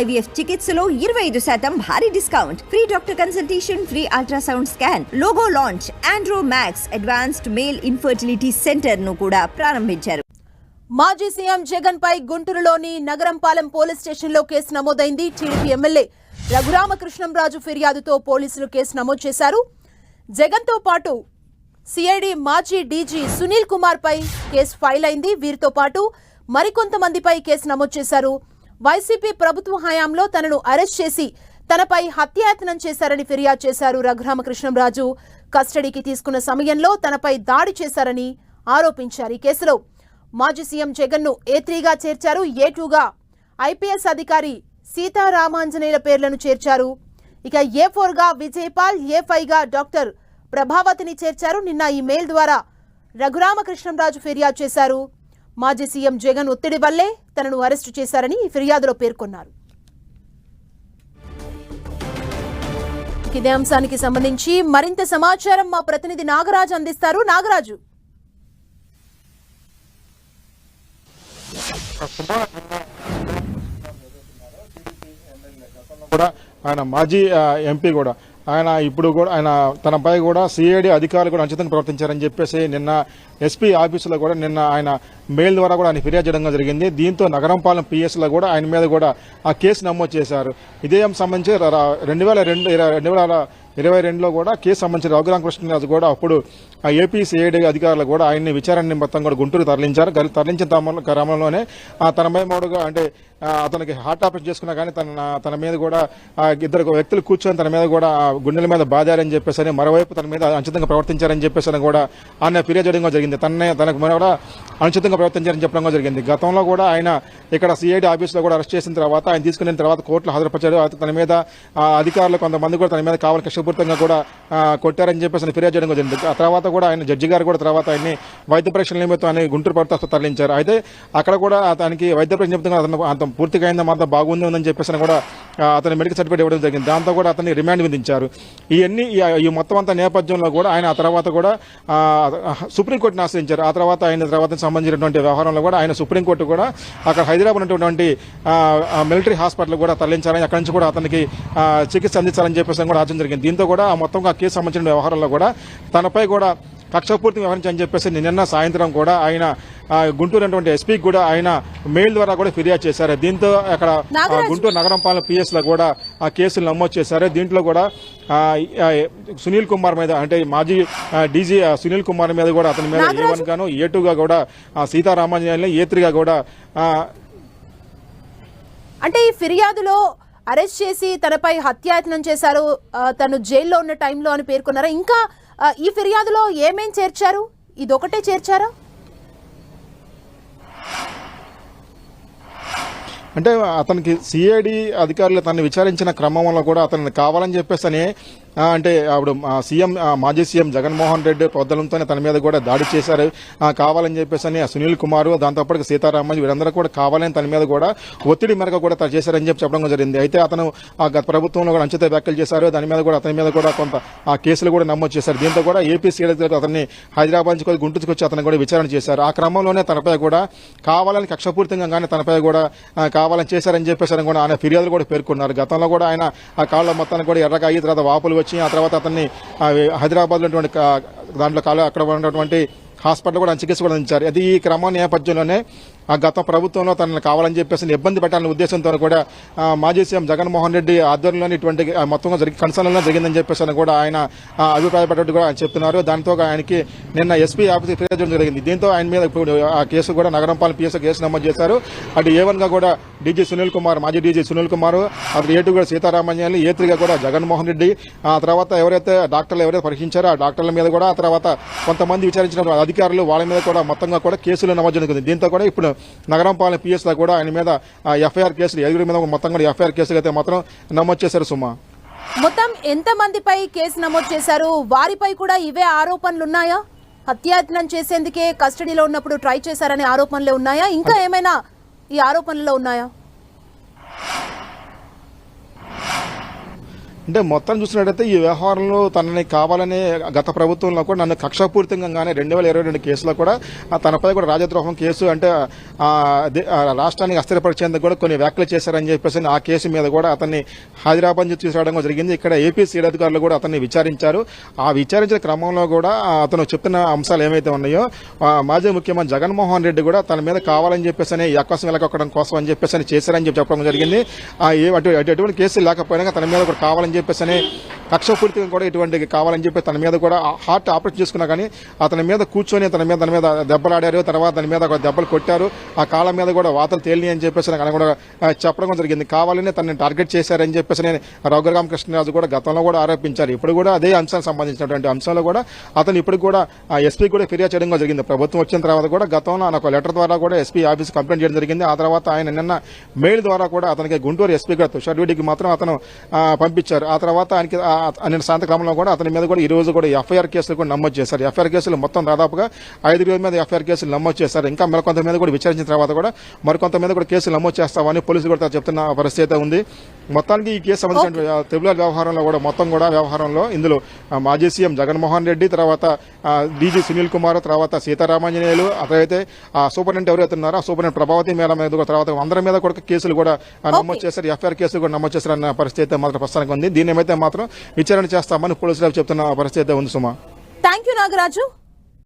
IVF చికిత్సలో ఇరవై ఐదు శాతం భారీ discount. Free doctor consultation free ultrasound scan logo launch Andro Max advanced male infertility సెంటర్ను కూడా ప్రారంభించారు. మాజీ సీఎం జగన్ పై గుంటూరులోని నగరంపాలెం పోలీస్ స్టేషన్లో కేసు నమోదైంది. టీడీపీ ఎమ్మెల్యే రఘురామకృష్ణంరాజు ఫిర్యాదుతో పోలీసులు కేసు నమోదు చేశారు. జగన్తో పాటు సిఐడి మాజీ డీజీ సునీల్ కుమార్ పై కేసు ఫైల్ అయింది వీరితో పాటు మరికొంతమందిపై కేసు నమోదు చేశారు. వైసీపీ ప్రభుత్వ హయాంలో తనను అరెస్ట్ చేసి తనపై హత్యాయత్నం చేశారని ఫిర్యాదు చేశారు రఘురామకృష్ణంరాజు. కస్టడీకి తీసుకున్న సమయంలో తనపై దాడి చేశారని ఆరోపించారు ఈ కేసులో. మాజీ సీఎం జగన్ను ఏ త్రీగా చేర్చారు ఏ టూగా? ఐపీఎస్ అధికారి సీతారామాంజనేయుల పేర్లను చేర్చారు. ఇక ఏ ఫోర్గా విజయపాల్ ఏ ఫైవ్గా డాక్టర్ ప్రభావతిని చేర్చారు. నిన్న ఈ మెయిల్ ద్వారా రఘురామకృష్ణంరాజు ఫిర్యాదు చేశారు. మాజీ సీఎం జగన్ ఒత్తిడి వల్లే తనను అరెస్టు చేశారని ఫిర్యాదులో పేర్కొన్నారు. ఇదే అంశానికి సంబంధించి మరింత సమాచారం మా ప్రతినిధి నాగరాజు అందిస్తారు. నాగరాజు. కూడా ఆయన మాజీ ఎంపీ కూడా ఆయన ఇప్పుడు కూడా ఆయన తనపై కూడా సిఐడి అధికారులు కూడా అంచితంగా ప్రవర్తించారని చెప్పేసి నిన్న ఎస్పీ ఆఫీసులో కూడా నిన్న ఆయన మెయిల్ ద్వారా కూడా ఆయన ఫిర్యాదు చేయడం జరిగింది. దీంతో నగరంపాలెం పిఎస్లో కూడా ఆయన మీద కూడా ఆ కేసు నమోదు చేశారు. ఇదే సంబంధించి రెండు వేల రెండు రెండు వేల ఇరవై రెండులో కూడా కేసు సంబంధించిన రఘురామకృష్ణరాజు కూడా అప్పుడు ఆ ఏపీ సిఐడి అధికారులు కూడా ఆయన్ని విచారణ నిమిత్తం కూడా గుంటూరు తరలించారు. తరలించిన క్రమంలోనే ఆ తన మేమోడుగా అంటే అతనికి హార్ట్ ఆపరేషన్ చేసుకున్నా కానీ తన తన మీద కూడా ఇద్దరు వ్యక్తులు కూర్చొని తన మీద కూడా గుండెల మీద బాధారని చెప్పేసి అని మరోవైపు తన మీద అనుచితంగా ప్రవర్తించారని చెప్పేసి కూడా ఆయన ఫిర్యాదు చేయడం జరిగింది. తననే తనకు మీద కూడా అనుచితంగా ప్రవర్తించారని చెప్పడం జరిగింది. గతంలో కూడా ఆయన ఇక్కడ సిఐడి ఆఫీస్లో కూడా అరెస్ట్ చేసిన తర్వాత ఆయన తీసుకున్న తర్వాత కోర్టులో హాజరుపరిచారు. తన మీద అధికారులు కొంతమంది కూడా తన మీద కావాలి కష్టపూర్తంగా కూడా కొట్టారని చెప్పేసి ఫిర్యాదు చేయడం జరిగింది. ఆ తర్వాత కూడా ఆయన జడ్జి గారు కూడా తర్వాత ఆయన్ని వైద్య పరీక్షల నిమిత్తం ఆయన గుంటూరు ప్రభుత్వ తరలించారు. అయితే అక్కడ కూడా అతనికి వైద్య పరీక్ష నిమిత్తం అతను పూర్తిగా అయిందా మాత్రం బాగుంది ఉందని చెప్పేసి కూడా అతని మెడికల్ సర్టిఫికేట్ ఇవ్వడం జరిగింది. దాంతో కూడా అతన్ని రిమాండ్ విధించారు. ఇవన్నీ ఈ- మొత్తం అంతా నేపథ్యంలో కూడా ఆయన ఆ తర్వాత కూడా ఆ, సుప్రీంకోర్టును ఆశ్రయించారు. ఆ తర్వాత ఆయన తర్వాత సంబంధించినటువంటి వ్యవహారంలో కూడా ఆయన సుప్రీంకోర్టు కూడా అక్కడ హైదరాబాద్ ఉన్నటువంటి మిలిటరీ హాస్పిటల్ కూడా తరలించాలని అక్కడి నుంచి కూడా అతనికి చికిత్స అందించాలని చెప్పేసి కూడా ఆచరణ జరిగింది. దీంతో కూడా ఆ మొత్తం ఆ కేసు సంబంధించిన వ్యవహారంలో కూడా తనపై కూడా కక్షపూర్తి వ్యవహరించని చెప్పేసి నిన్న సాయంత్రం కూడా ఆయన గుంటూరు అటువంటి ఎస్పీకి కూడా ఆయన మెయిల్ ద్వారా కూడా ఫిర్యాదు చేశారు. దీంతో అక్కడ. గుంటూరు నగరంపాలెం పిఎస్లో కూడా ఆ కేసులు నమోదు చేశారు. దీంట్లో కూడా సునీల్ కుమార్ మీద అంటే మాజీ డీజీ సునీల్ కుమార్ మీద కూడా అతని మీద ఏ. వన్ గాను ఏ టూ గా కూడా సీతారామాంజనేయులు ఏ కూడా అంటే ఈ ఫిర్యాదులో అరెస్ట్ చేసి తనపై హత్యాయత్నం చేశారు. తను జైల్లో ఉన్న టైంలో అని పేర్కొన్నారా? ఇంకా ఈ ఫిర్యాదులో ఏమేం చేర్చారు? ఇదొకటే చేర్చారా? అంటే అతనికి సిఐడి అధికారులు తనని విచారించిన క్రమంలో కూడా అతన్ని కావాలని చెప్పేసి అని, అంటే అప్పుడు సీఎం మాజీ సీఎం జగన్మోహన్ రెడ్డి పొద్దులంతో తన మీద కూడా దాడి చేశారు. కావాలని చెప్పేసి అని ఆ సునీల్ కుమార్ దాంతోపాటు సీతారామన్ వీరందరూ కూడా కావాలని తన మీద కూడా ఒత్తిడి మేరకు కూడా తను చేశారని చెప్పి చెప్పడం జరిగింది. అయితే అతను ఆ గత ప్రభుత్వంలో కూడా అంచిత వ్యాఖ్యలు చేశారు. దాని మీద కూడా అతని మీద కూడా కొంత ఆ కేసులు కూడా నమోదు చేశారు. దీంతో కూడా ఏపీ సీడీ అతన్ని హైదరాబాద్ నుంచి కొద్ది వచ్చి అతను కూడా విచారణ చేశారు. ఆ క్రమంలోనే తనపై కూడా కావాలని కక్షపూరితంగా కానీ తనపై కూడా కావాలని చేశారని చెప్పేసారని కూడా ఆయన ఫిర్యాదులు కూడా పేర్కొన్నారు. గతంలో కూడా ఆయన ఆ కాళ్ళ మొత్తానికి కూడా ఎర్రగా అయ్యి తర్వాత వాపులు వచ్చి ఆ తర్వాత అతన్ని ఆ, హైదరాబాద్ ఉన్నటువంటి దాంట్లో కాలు అక్కడ ఉన్నటువంటి హాస్పిటల్ కూడా చికిత్స కూడా అందించారు. అది ఈ క్రమం నేపథ్యంలోనే ఆ గత ప్రభుత్వంలో తనను కావాలని చెప్పేసి ఇబ్బంది పెట్టాలనే ఉద్దేశంతో కూడా మాజీ సీఎం జగన్మోహన్ రెడ్డి ఆధ్వర్యంలోని ఇటువంటి మొత్తం మొత్తంగా జరిగి కన్సర్న్లో జరిగిందని చెప్పేసి అని కూడా ఆయన అభిప్రాయపడ్డట్టు కూడా ఆయన చెప్తున్నారు. దాంతో ఆయనకి నిన్న ఎస్పీ ఆఫీస్ ఫిర్యాదు చేయడం జరిగింది. దీంతో ఆయన మీద ఇప్పుడు ఆ కేసు కూడా నగరంపాలెం పిఎస్ కేసు నమోదు చేశారు. అటు ఏ కూడా డీజీ సునీల్ కుమార్ మాజీ డీజీ సునీల్ కుమార్ అటు ఏ టూ కూడా సీతారామన్యాలు ఏ త్రీగా కూడా జగన్మోహన్ రెడ్డి ఆ తర్వాత ఎవరైతే డాక్టర్లు ఎవరైతే పరీక్షించారో ఆ డాక్టర్ల మీద కూడా ఆ తర్వాత కొంతమంది విచారించిన అధికారులు వాళ్ళ మీద కూడా మొత్తంగా కూడా కేసులు నమోదు జరిగింది దీంతో కూడా ఇప్పుడు నగరంపాలెం పిఎస్లో కూడా ఆయన మీద ఎఫ్ఐఆర్ కేసులు ఏడుగురి మీద మొత్తం కూడా ఎఫ్ఐఆర్ కేసులు అయితే మాత్రం నమోదు చేశారు సుమా. మొత్తం ఎంత మందిపై కేసు నమోదు చేశారు? వారిపై కూడా ఇవే ఆరోపణలు ఉన్నాయా? హత్యాయత్నం చేసేందుకే కస్టడీలో ఉన్నప్పుడు ట్రై చేశారనే ఆరోపణలే ఉన్నాయా? ఇంకా ఏమైనా ఈ ఆరోపణలు ఉన్నాయా? అంటే మొత్తం చూసినట్టయితే ఈ వ్యవహారంలో తనని కావాలనే గత ప్రభుత్వంలో కూడా నన్ను కక్షపూరితంగానే రెండు వేల ఇరవై రెండు కేసులో కూడా ఆ తనపై కూడా రాజద్రోహం కేసు అంటే రాష్ట్రానికి అస్థిరపరిచేందుకు కూడా కొన్ని వ్యాఖ్యలు చేశారని చెప్పేసి ఆ కేసు మీద కూడా అతన్ని హైదరాబాద్ నుంచి తీసుకురావడం జరిగింది. ఇక్కడ ఏపీ సీడ్ అధికారులు కూడా అతన్ని విచారించారు. ఆ విచారించిన క్రమంలో కూడా అతను చెప్తున్న అంశాలు ఏమైతే ఉన్నాయో మాజీ ముఖ్యమంత్రి జగన్మోహన్ రెడ్డి కూడా తన మీద కావాలని చెప్పేసి అని ఈ అవకాశం వెలకొక్కడం కోసం అని చెప్పేసి అని చేశారని చెప్పి చెప్పడం జరిగింది. ఆ, ఏ అటు కేసులు లేకపోయినా తన మీద కూడా కావాలని చెప్పేసి అని కక్షపూరితంగా కూడా ఇటువంటి కావాలని చెప్పి తన మీద కూడా హార్ట్ ఆపరేట్ చేసుకున్నా కానీ అతని మీద కూర్చొని తన మీద తన మీద దెబ్బలాడారు తర్వాత తన మీద ఒక దెబ్బలు కొట్టారు ఆ కాళ్ళ మీద కూడా వాతలు తేలిని అని చెప్పేసి అని కూడా చెప్పడం జరిగింది. కావాలని తనని టార్గెట్ చేశారని చెప్పేసి నేను రఘురామకృష్ణరాజు కూడా గతంలో కూడా ఆరోపించారు. ఇప్పుడు కూడా అదే అంశానికి సంబంధించినటువంటి అంశంలో కూడా అతను ఇప్పుడు కూడా ఎస్పీ కూడా ఫిర్యాదు చేయడం జరిగింది. ప్రభుత్వం వచ్చిన తర్వాత కూడా గతంలో నాకు లెటర్ ద్వారా కూడా ఎస్పీ ఆఫీస్ కంప్లైంట్ చేయడం జరిగింది. ఆ తర్వాత ఆయన నిన్న మెయిల్ ద్వారా కూడా అతనికి గుంటూరు ఎస్పీ గారు తుషార్ రెడ్డికి మాత్రం అతను పంపించారు. చేశారు. ఆ తర్వాత ఆయనకి ఆ, ఆ, నిన్న క్రమంలో కూడా అతని మీద కూడా ఈ రోజు కూడా ఎఫ్ఐఆర్ కేసులు కూడా నమోదు చేశారు. ఎఫ్ఐఆర్ కేసులు మొత్తం దాదాపుగా ఐదుగురి మీద ఎఫ్ఐఆర్ కేసులు నమోదు చేశారు. ఇంకా మరికొంత మీద కూడా విచారించిన తర్వాత కూడా మరికొంత మీద కూడా కేసులు నమోదు చేస్తామని పోలీసులు కూడా చెప్తున్న పరిస్థితి అయితే ఉంది. మొత్తానికి ఈ కేసు సంబంధించిన త్రిపుల వ్యవహారంలో కూడా మొత్తం కూడా వ్యవహారంలో ఇందులో మాజీ సీఎం జగన్మోహన్ రెడ్డి తర్వాత డీజీ సునీల్ కుమార్ తర్వాత సీతారామాంజనేయులు అతనైతే ఆ సూపరింటెండెంట్ ఎవరైతే ఉన్నారో ఆ సూపరింటెండెంట్ ప్రభావతి మేడం మీద కూడా తర్వాత అందరి మీద కూడా కేసులు కూడా నమోదు చేశారు. ఎఫ్ఐఆర్ కేసులు కూడా నమోదు చేశారన్న పరిస్థితి అయితే మాత్రం ప్రస్తుతానికి ఉంది. దీని ఏమైతే మాత్రం విచారణ చేస్తామని పోలీసులు చెప్తున్న పరిస్థితి అయితే ఉంది సుమా. Thank you Nagaraju.